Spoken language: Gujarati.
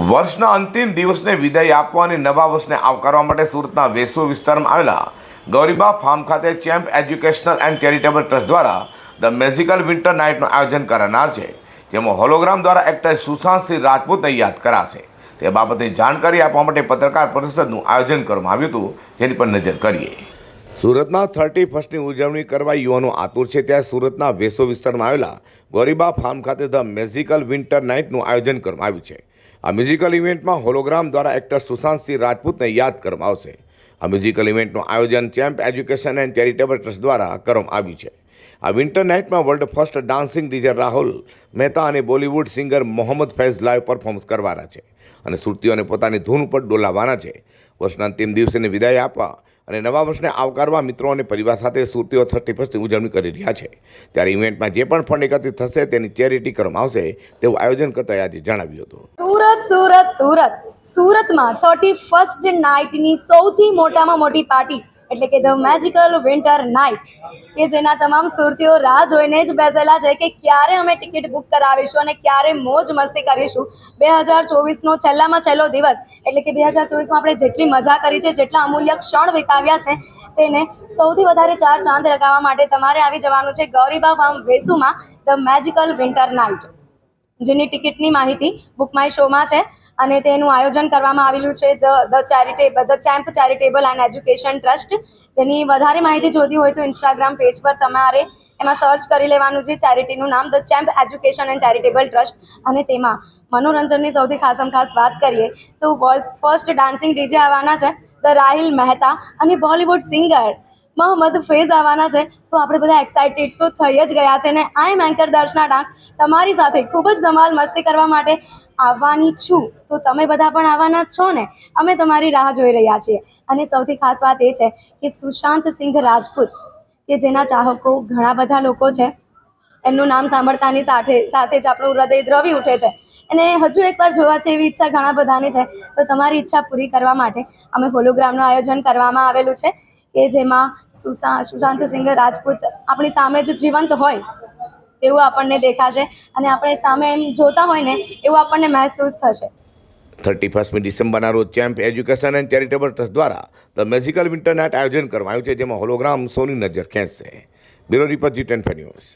વર્ષના અંતિમ દિવસને વિદાય આપવા અને નવા વર્ષને આવકારવા માટે સુરતના વેસુ વિસ્તારમાં આવેલા ગૌરીબા ફાર્મ ખાતે champ educational and charitable trust દ્વારા ધ મેઝિકલ વિન્ટર નાઇટનું આયોજન કરાનાર છે, જેમાં હોલોગ્રામ દ્વારા એક્ટર સુશાંતસિંહ રાજપૂતને યાદ કરાશે. તે બાબતે જાણકારી આપવા માટે પત્રકાર પરિષદનું આયોજન કરવામાં આવ્યું હતું, જેની પર નજર કરીએ. સુરતના થર્ટી ફર્સ્ટની ઉજવણી કરવા યુવાનો આતુર છે ત્યાં સુરતના વેસો વિસ્તારમાં આવેલા ગોરીબા ફાર્મ ખાતે ધ મેઝિકલ વિન્ટર નાઇટનું આયોજન કરવામાં આવ્યું છે. આ મ્યુઝિકલ ઇવેન્ટમાં હોલોગ્રામ દ્વારા એક્ટર સુશાંતસિંહ રાજપૂતને યાદ કરવામાં આવશે. આ મ્યુઝિકલ ઇવેન્ટનું આયોજન champ education and charitable trust દ્વારા કરવામાં આવ્યું છે. આ વિન્ટર નાઇટમાં વર્લ્ડ ફર્સ્ટ ડાન્સિંગ ડીજર રાહુલ મહેતા અને Bollywood singer Mohammad Faiz live performance કરવાના છે. અને સુરતીઓને પોતાની ધૂન ઉપર ડોલાવવાના છે. વર્ષના અંતિમ દિવસેને વિદાય આપવા અને નવા વર્ષને આવકારવા મિત્રો અને પરિવાર સાથે સુરતીઓ થર્ટી ફર્સ્ટની ઉજવણી કરી રહ્યા છે. ત્યારે ઇવેન્ટમાં જે પણ ફંડ એકત્રિત થશે તેની ચેરિટી કરવામાં આવશે તેવું આયોજન કરતા આજે જણાવ્યું હતું. સુરત સુરત સુરત. સુરતમાં થર્ટી ફર્સ્ટ નાઇટની સૌથી મોટામાં મોટી પાર્ટી એટલે કે ધ મેજિકલ વિન્ટર નાઇટ. કે જેના તમામ સુરતીઓ રાહ જોઈને જ બેસેલા છે કે ક્યારે અમે ટિકિટ બુક કરાવીશું અને ક્યારે મોજ મસ્તી કરીશું. બે હજાર ચોવીસનો છેલ્લામાં છેલ્લો દિવસ, એટલે કે બે હજાર ચોવીસમાં આપણે જેટલી મજા કરી છે, જેટલા અમૂલ્ય ક્ષણ વિતાવ્યા છે, તેને સૌથી વધારે ચાર ચાંદ લગાવવા માટે તમારે આવી જવાનું છે ગૌરીબા ફાર્મ વેસુમાં, ધ મેજિકલ વિન્ટર નાઇટ. જેની ટિકિટની માહિતી બુક માય શોમાં છે અને તેનું આયોજન કરવામાં આવેલું છે the the charitable the champ charitable and education trust જેની વધારે માહિતી જોતી હોય તો ઇન્સ્ટાગ્રામ પેજ પર તમારે એમાં સર્ચ કરી લેવાનું છે. ચેરિટીનું નામ the champ education and charitable trust અને તેમાં મનોરંજનની સૌથી ખાસમ ખાસ વાત કરીએ તો વર્લ્ડ ફર્સ્ટ ડાન્સિંગ ડીજે આવવાના છે ધ રાહિલ મહેતા અને બોલિવૂડ સિંગર મોહમ્મદ ફેઝ આવવાના છે. તો આપણે બધા એક્સાઇટેડ તો થઈ જ ગયા છે ને આઈ એમ એન્કર દર્શના ડાંક તમારી સાથે ખૂબ જ ધમાલ મસ્તી કરવા માટે આવવાની છું. તો તમે બધા પણ આવવાના છો ને? અમે તમારી રાહ જોઈ રહ્યા છીએ. અને સૌથી ખાસ વાત એ છે કે સુશાંત સિંહ રાજપૂત, કે જેના ચાહકો ઘણા બધા લોકો છે. એમનું નામ સાંભળતાની સાથે સાથે જ આપણું હૃદય દ્રવી ઉઠે છે. અને હજુ એકવાર જોવા છે એવી ઈચ્છા ઘણા બધાની છે. તો તમારી ઈચ્છા પૂરી કરવા માટે અમે હોલોગ્રામનું આયોજન કરવામાં આવેલું છે. કે જેમાં સુશાંત સિંહ રાજપૂત આપણી સામે જ જીવંત હોય તેવું આપણને દેખાશે અને આપણે સામે એમ જોતા હોય ને એવું આપણને મહેસૂસ થશે. થર્ટી ફર્સ્ટમી ડિસેમ્બરના રોજ champ education and charitable trust દ્વારા ધ મેઝિકલ વિન્ટર આયોજન કરવામાં આવ્યું છે, જેમાં હોલોગ્રામ સોની નજર ખેંચશે. Bureau report G ten news.